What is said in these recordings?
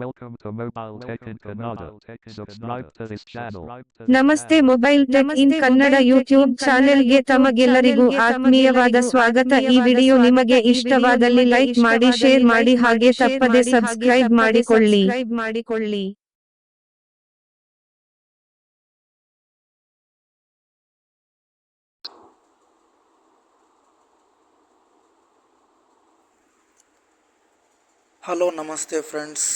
Welcome to Mobile Tech in Kannada. Subscribe to this channel. ನಮಸ್ತೆ mobile tech in Kannada YouTube ಚಾನೆಲ್ಗೆ ತಮಗೆಲ್ಲರಿಗೂ ಆತ್ಮೀಯವಾದ ಸ್ವಾಗತ. ಈ ವಿಡಿಯೋ ನಿಮಗೆ ಇಷ್ಟವಾದಲ್ಲಿ ಲೈಕ್ ಮಾಡಿ ಶೇರ್ ಮಾಡಿ ಹಾಗೆ ತಪ್ಪದೆ ಸಬ್ಸ್ಕ್ರೈಬ್ ಮಾಡಿಕೊಳ್ಳಿ. ಮಾಡಿಕೊಳ್ಳಿ. ಹಲೋ ನಮಸ್ತೆ ಫ್ರೆಂಡ್ಸ್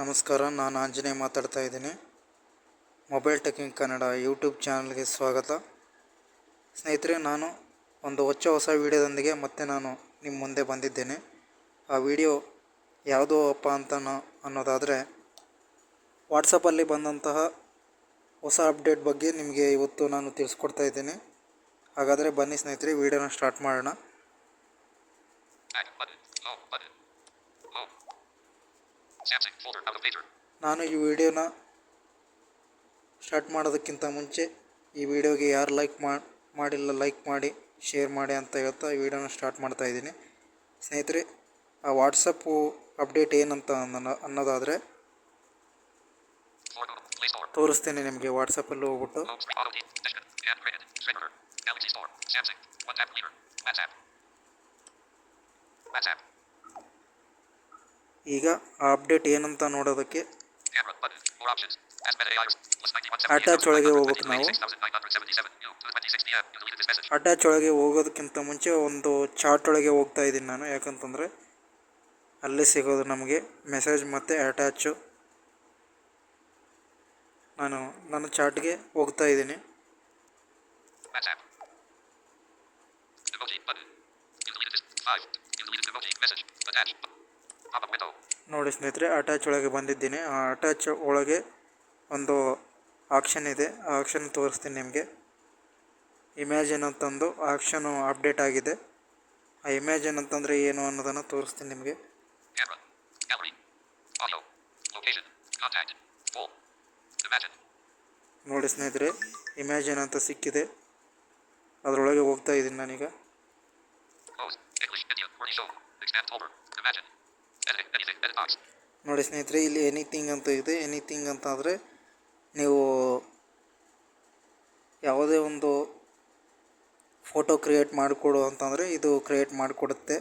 ನಮಸ್ಕಾರ, ನಾನು ಆಂಜನೇಯ ಮಾತಾಡ್ತಾ ಇದ್ದೀನಿ. ಮೊಬೈಲ್ ಟೆಕ್ನಿಕ್ ಕನ್ನಡ ಯೂಟ್ಯೂಬ್ ಚಾನಲ್ಗೆ ಸ್ವಾಗತ. ಸ್ನೇಹಿತರೆ, ನಾನು ಒಂದು ಹೊಚ್ಚ ಹೊಸ ವೀಡಿಯೋದೊಂದಿಗೆ ಮತ್ತೆ ನಾನು ನಿಮ್ಮ ಮುಂದೆ ಬಂದಿದ್ದೇನೆ. ಆ ವಿಡಿಯೋ ಯಾವುದೋ ಅಪ್ಪ ಅಂತ ಅನ್ನೋದಾದರೆ, ವಾಟ್ಸಪ್ಪಲ್ಲಿ ಬಂದಂತಹ ಹೊಸ ಅಪ್ಡೇಟ್ ಬಗ್ಗೆ ನಿಮಗೆ ಇವತ್ತು ನಾನು ತಿಳಿಸ್ಕೊಡ್ತಾ ಇದ್ದೀನಿ. ಹಾಗಾದರೆ ಬನ್ನಿ ಸ್ನೇಹಿತರೆ, ವಿಡಿಯೋನ ಸ್ಟಾರ್ಟ್ ಮಾಡೋಣ. ನಾನು ಈ ವಿಡಿಯೋನ ಸ್ಟಾರ್ಟ್ ಮಾಡೋದಕ್ಕಿಂತ ಮುಂಚೆ ಈ ವಿಡಿಯೋಗೆ ಯಾರು ಲೈಕ್ ಮಾಡಿಲ್ಲ ಲೈಕ್ ಮಾಡಿ ಶೇರ್ ಮಾಡಿ ಅಂತ ಹೇಳ್ತಾ ಈ ವಿಡಿಯೋನ ಸ್ಟಾರ್ಟ್ ಮಾಡ್ತಾ ಇದ್ದೀನಿ. ಸ್ನೇಹಿತರೆ ಆ ವಾಟ್ಸಪ್ಪು ಅಪ್ಡೇಟ್ ಏನಂತ ಅನ್ನೋ ಅನ್ನೋದಾದರೆ. ತೋರಿಸ್ತೇನೆ ನಿಮಗೆ ವಾಟ್ಸಪ್ಪಲ್ಲಿ ಹೋಗ್ಬಿಟ್ಟು. Home ಈಗ ಅಪ್ಡೇಟ್ ಏನಂತ ನೋಡೋದಕ್ಕೆ ಅಟ್ಯಾಚ್ ಒಳಗೆ ಹೋಗ್ಬೇಕು ನಾವು. ಅಟ್ಯಾಚ್ ಒಳಗೆ ಹೋಗೋದಕ್ಕಿಂತ ಮುಂಚೆ ಒಂದು ಚಾಟ್ ಒಳಗೆ ಹೋಗ್ತಾ ಇದ್ದೀನಿ ನಾನು. ಯಾಕಂತಂದರೆ ಅಲ್ಲಿ ಸಿಗೋದು ನಮಗೆ. ಮೆಸೇಜ್ ಮತ್ತು ಅಟ್ಯಾಚು ನಾನು ನನ್ನ ಚಾಟ್ಗೆ ಹೋಗ್ತಾ ಇದ್ದೀನಿ. ನೋಡಿ ಸ್ನೇಹಿತರೆ ಅಟ್ಯಾಚ್ ಒಳಗೆ ಬಂದಿದ್ದೀನಿ. ಆ ಅಟ್ಯಾಚ್ ಒಳಗೆ ಒಂದು ಆಕ್ಷನ್ ಇದೆ. ಆ ಆಕ್ಷನ್ ತೋರಿಸ್ತೀನಿ ನಿಮಗೆ. ಇಮ್ಯಾಜಿನ್ ಅಂತಂದು ಆಕ್ಷನು ಅಪ್ಡೇಟ್ ಆಗಿದೆ. ಆ ಇಮ್ಯಾಜಿನ್ ಅಂತಂದರೆ ಏನು ಅನ್ನೋದನ್ನು ತೋರಿಸ್ತೀನಿ ನಿಮಗೆ. ನೋಡಿ ಸ್ನೇಹಿತರೆ ಇಮ್ಯಾಜಿನ್ ಅಂತ ಸಿಕ್ಕಿದೆ. ಅದರೊಳಗೆ ಹೋಗ್ತಾ ಇದ್ದೀನಿ ನಾನೀಗ. ನೋಡಿ ಸ್ನೇಹಿತರೆ, ಇಲ್ಲಿ ಎನಿಥಿಂಗ್ ಅಂತ ಇದೆ. ಎನಿಥಿಂಗ್ ಅಂತ ಅಂದರೆ ನೀವು ಯಾವುದೇ ಒಂದು ಫೋಟೋ ಕ್ರಿಯೇಟ್ ಮಾಡಿಕೊಡು ಅಂತಂದರೆ ಇದು ಕ್ರಿಯೇಟ್ ಮಾಡಿಕೊಡುತ್ತೆ.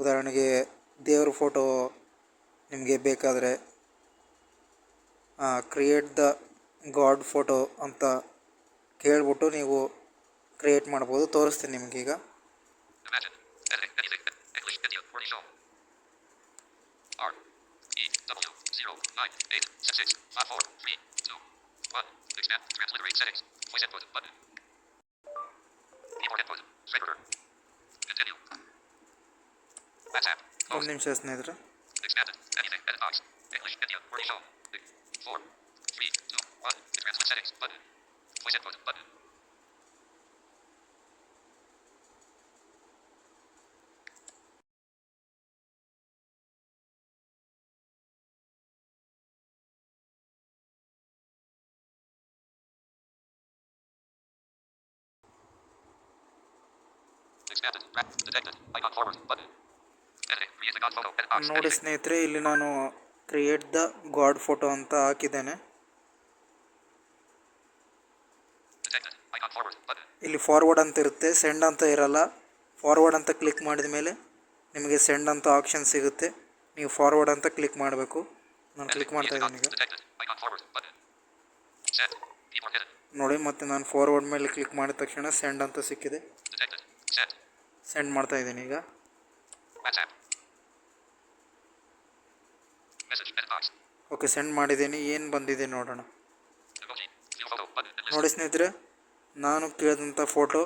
ಉದಾಹರಣೆಗೆ ದೇವ್ರ ಫೋಟೋ ನಿಮಗೆ ಬೇಕಾದರೆ ಕ್ರಿಯೇಟ್ ದ ಗಾಡ್ ಫೋಟೋ ಅಂತ ಕೇಳ್ಬಿಟ್ಟು ನೀವು ಕ್ರಿಯೇಟ್ ಮಾಡ್ಬೋದು. ತೋರಿಸ್ತೀನಿ ನಿಮಗೀಗ. 0. 9. 8. 6. 5. 4. 3. 2. 1. Expand. Transliterate settings. Voice input. Button. Keyboard input. Trigger. Continue. WhatsApp. ಒಂದು Close. ನಿಮಿಷ ಸ್ನೇಹಿತರೆ Expanded. Anything. Edit box. English. India. Word show. 4. 3. 2. 1. Translate settings. Button. Voice input. Button. ನೋಡಿ ಸ್ನೇಹಿತರೆ, ಇಲ್ಲಿ ನಾನು ಕ್ರಿಯೇಟ್ ದ ಗಾಡ್ ಫೋಟೋ ಅಂತ ಹಾಕಿದ್ದೇನೆ. ಇಲ್ಲಿ ಫಾರ್ವರ್ಡ್ ಅಂತ ಇರುತ್ತೆ ಸೆಂಡ್ ಅಂತ ಇರಲ್ಲ ಫಾರ್ವರ್ಡ್ ಅಂತ ಕ್ಲಿಕ್ ಮಾಡಿದ ಮೇಲೆ ನಿಮಗೆ ಸೆಂಡ್ ಅಂತ ಆಪ್ಷನ್ ಸಿಗುತ್ತೆ ನೀವು ಫಾರ್ವರ್ಡ್ ಅಂತ ಕ್ಲಿಕ್ ಮಾಡಬೇಕು ನಾನು ಕ್ಲಿಕ್ ಮಾಡ್ತಾ ಇದ್ದೀನಿ ಈಗ. ನೋಡಿ, ಮತ್ತೆ ನಾನು ಫಾರ್ವರ್ಡ್ ಮೇಲೆ ಕ್ಲಿಕ್ ಮಾಡಿದ ತಕ್ಷಣ ಸೆಂಡ್ ಅಂತ ಸಿಕ್ಕಿದೆ. ಸೆಂಡ್ ಮಾಡ್ತಾ ಇದ್ದೀನಿ ಈಗ. ಓಕೆ ಸೆಂಡ್ ಮಾಡಿದ್ದೀನಿ. ಏನು ಬಂದಿದೆ ನೋಡೋಣ. ನೋಡಿ ಸ್ನೇಹಿತರೆ ನಾನು ಕೇಳಿದಂಥ ಫೋಟೋ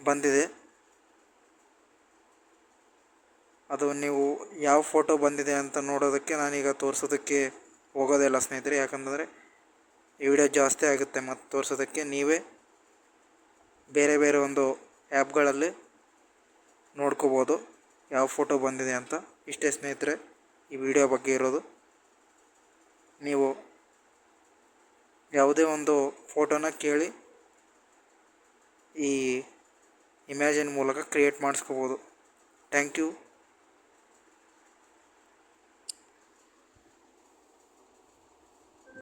ಬಂದಿದೆ. ಅದು ನೀವು ಯಾವ ಫೋಟೋ ಬಂದಿದೆ ಅಂತ ನೋಡೋದಕ್ಕೆ ನಾನೀಗ ತೋರಿಸೋದಕ್ಕೆ ಹೋಗೋದಿಲ್ಲ ಸ್ನೇಹಿತರೆ. ಯಾಕಂದರೆ ಈ ವಿಡಿಯೋ ಜಾಸ್ತಿ ಆಗುತ್ತೆ ಮತ್ತು ತೋರಿಸೋದಕ್ಕೆ ನೀವೇ ಬೇರೆ ಬೇರೆ ಒಂದು ಆ್ಯಪ್ಗಳಲ್ಲಿ ನೋಡ್ಕೋಬೋದು. ಯಾವ ಫೋಟೋ ಬಂದಿದೆ ಅಂತ. ಇಷ್ಟೇ ಸ್ನೇಹಿತರೆ, ಈ ವಿಡಿಯೋ ಬಗ್ಗೆ ಇರೋದು. ನೀವು ಯಾವುದೇ ಒಂದು ಫೋಟೋನ ಕೇಳಿ, ಈ ಇಮ್ಯಾಜಿನ್ ಮೂಲಕ ಕ್ರಿಯೇಟ್ ಮಾಡಿಸ್ಕೋಬೋದು. Thank you.